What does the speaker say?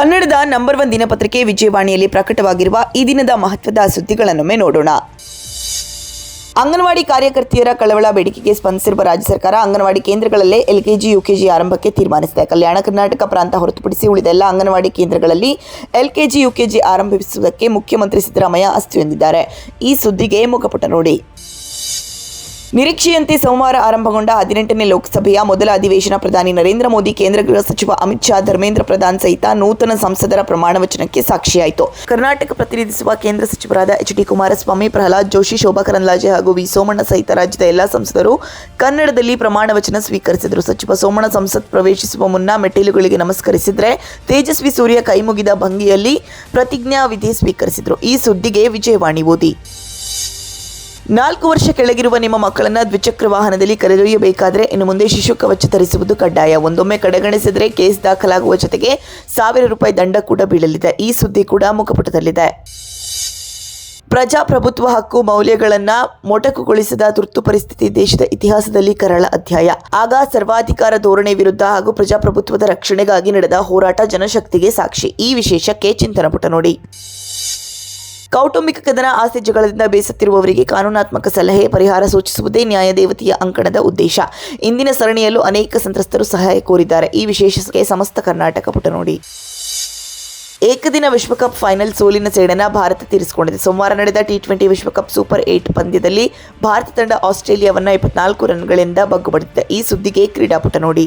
ಕನ್ನಡದ number one ದಿನಪತ್ರಿಕೆ ವಿಜಯವಾಣಿಯಲ್ಲಿ ಪ್ರಕಟವಾಗಿರುವ ಈ ದಿನದ ಮಹತ್ವದ ಸುದ್ದಿಗಳನ್ನೊಮ್ಮೆ ನೋಡೋಣ. ಅಂಗನವಾಡಿ ಕಾರ್ಯಕರ್ತೆಯರ ಕಳವಳ ಬೇಡಿಕೆಗೆ ಸ್ಪಂದಿಸಿರುವ ರಾಜ್ಯ ಸರ್ಕಾರ ಅಂಗನವಾಡಿ ಕೇಂದ್ರಗಳಲ್ಲೇ ಎಲ್ಕೆಜಿ, ಯುಕೆಜಿ ಆರಂಭಕ್ಕೆ ತೀರ್ಮಾನಿಸಿದೆ. ಕಲ್ಯಾಣ ಕರ್ನಾಟಕ ಪ್ರಾಂತ ಹೊರತುಪಡಿಸಿ ಉಳಿದ ಎಲ್ಲ ಅಂಗನವಾಡಿ ಕೇಂದ್ರಗಳಲ್ಲಿ ಎಲ್ಕೆಜಿ, ಯುಕೆಜಿ ಆರಂಭಿಸುವುದಕ್ಕೆ ಮುಖ್ಯಮಂತ್ರಿ ಸಿದ್ದರಾಮಯ್ಯ ಅಸ್ತು ಎಂದಿದ್ದಾರೆ ಈ ಸುದ್ದಿಗೆ ಮುಖಪುಟ ನೋಡಿ. ನಿರೀಕ್ಷೆಯಂತೆ ಸೋಮವಾರ ಆರಂಭಗೊಂಡ ಹದಿನೆಂಟನೇ ಲೋಕಸಭೆಯ ಮೊದಲ ಅಧಿವೇಶನ ಪ್ರಧಾನಿ ನರೇಂದ್ರ ಮೋದಿ, ಕೇಂದ್ರ ಗೃಹ ಸಚಿವ ಅಮಿತ್ ಶಾ, ಧರ್ಮೇಂದ್ರ ಪ್ರಧಾನ್ ಸಹಿತ ನೂತನ ಸಂಸದರ ಪ್ರಮಾಣ ವಚನಕ್ಕೆ ಸಾಕ್ಷಿಯಾಯಿತು. ಕರ್ನಾಟಕ ಪ್ರತಿನಿಧಿಸುವ ಕೇಂದ್ರ ಸಚಿವರಾದ ಎಚ್ ಡಿ ಕುಮಾರಸ್ವಾಮಿ, ಪ್ರಹ್ಲಾದ್ ಜೋಶಿ, ಶೋಭಾ ಕರಂದ್ಲಾಜೆ ಹಾಗೂ ವಿ ಸೋಮಣ್ಣ ಸಹಿತ ರಾಜ್ಯದ ಎಲ್ಲಾ ಸಂಸದರು ಕನ್ನಡದಲ್ಲಿ ಪ್ರಮಾಣ ವಚನ ಸ್ವೀಕರಿಸಿದರು. ಸಚಿವ ಸೋಮಣ್ಣ ಸಂಸತ್ ಪ್ರವೇಶಿಸುವ ಮುನ್ನ ಮೆಟ್ಟಿಲುಗಳಿಗೆ ನಮಸ್ಕರಿಸಿದರೆ ತೇಜಸ್ವಿ ಸೂರ್ಯ ಕೈಮುಗಿದ ಭಂಗಿಯಲ್ಲಿ ಪ್ರತಿಜ್ಞಾ ವಿಧಿ ಸ್ವೀಕರಿಸಿದರು. ಈ ಸುದ್ದಿಗೆ ವಿಜಯವಾಣಿ ಓದಿ. ನಾಲ್ಕು ವರ್ಷ ಕೆಳಗಿರುವ ನಿಮ್ಮ ಮಕ್ಕಳನ್ನ ದ್ವಿಚಕ್ರ ವಾಹನದಲ್ಲಿ ಕರೆದೊಯ್ಯಬೇಕಾದ್ರೆ ಇನ್ನು ಮುಂದೆ ಶಿಶು ಕವಚ ಧರಿಸುವುದು ಕಡ್ಡಾಯ. ಒಂದೊಮ್ಮೆ ಕಡೆಗಣಿಸಿದರೆ ಕೇಸ್ ದಾಖಲಾಗುವ ಜೊತೆಗೆ ಸಾವಿರ ರೂಪಾಯಿ ದಂಡ ಕೂಡ ಬೀಳಲಿದೆ. ಈ ಸುದ್ದಿ ಕೂಡ ಮುಖಪುಟದಲ್ಲಿದೆ. ಪ್ರಜಾಪ್ರಭುತ್ವ ಹಕ್ಕು ಮೌಲ್ಯಗಳನ್ನ ಮೊಟಕುಗೊಳಿಸಿದ ತುರ್ತು ಪರಿಸ್ಥಿತಿ ದೇಶದ ಇತಿಹಾಸದಲ್ಲಿ ಕರಾಳ ಅಧ್ಯಾಯ. ಆಗ ಸರ್ವಾಧಿಕಾರ ಧೋರಣೆ ವಿರುದ್ಧ ಹಾಗೂ ಪ್ರಜಾಪ್ರಭುತ್ವದ ರಕ್ಷಣೆಗಾಗಿ ನಡೆದ ಹೋರಾಟ ಜನಶಕ್ತಿಗೆ ಸಾಕ್ಷಿ. ಈ ವಿಶೇಷಕ್ಕೆ ಚಿಂತನ ಪುಟ ನೋಡಿ. ಕೌಟುಂಬಿಕ ಕದನ ಆಸ್ತಿ ಜಗಳದಿಂದ ಬೇಸತ್ತಿರುವವರಿಗೆ ಕಾನೂನಾತ್ಮಕ ಸಲಹೆ, ಪರಿಹಾರ ಸೂಚಿಸುವುದೇ ನ್ಯಾಯದೇವತೆಯ ಅಂಕಣದ ಉದ್ದೇಶ. ಇಂದಿನ ಸರಣಿಯಲ್ಲೂ ಅನೇಕ ಸಂತ್ರಸ್ತರು ಸಹಾಯ ಕೋರಿದ್ದಾರೆ. ಈ ವಿಶೇಷಕ್ಕೆ ಸಮಸ್ತ ಕರ್ನಾಟಕ ಪುಟ ನೋಡಿ. ಏಕದಿನ ವಿಶ್ವಕಪ್ ಫೈನಲ್ ಸೋಲಿನ ಸೇಡನ ಭಾರತ ತೀರಿಸಿಕೊಂಡಿದೆ. ಸೋಮವಾರ ನಡೆದ ಟಿ ಟ್ವೆಂಟಿ ವಿಶ್ವಕಪ್ ಸೂಪರ್ ಏಟ್ ಪಂದ್ಯದಲ್ಲಿ ಭಾರತ ತಂಡ ಆಸ್ಟ್ರೇಲಿಯಾವನ್ನು ಇಪ್ಪತ್ನಾಲ್ಕು ರನ್ಗಳಿಂದ ಬಗ್ಗುಬಡಿದಿದೆ ಈ ಸುದ್ದಿಗೆ ಕ್ರೀಡಾಪುಟ ನೋಡಿ.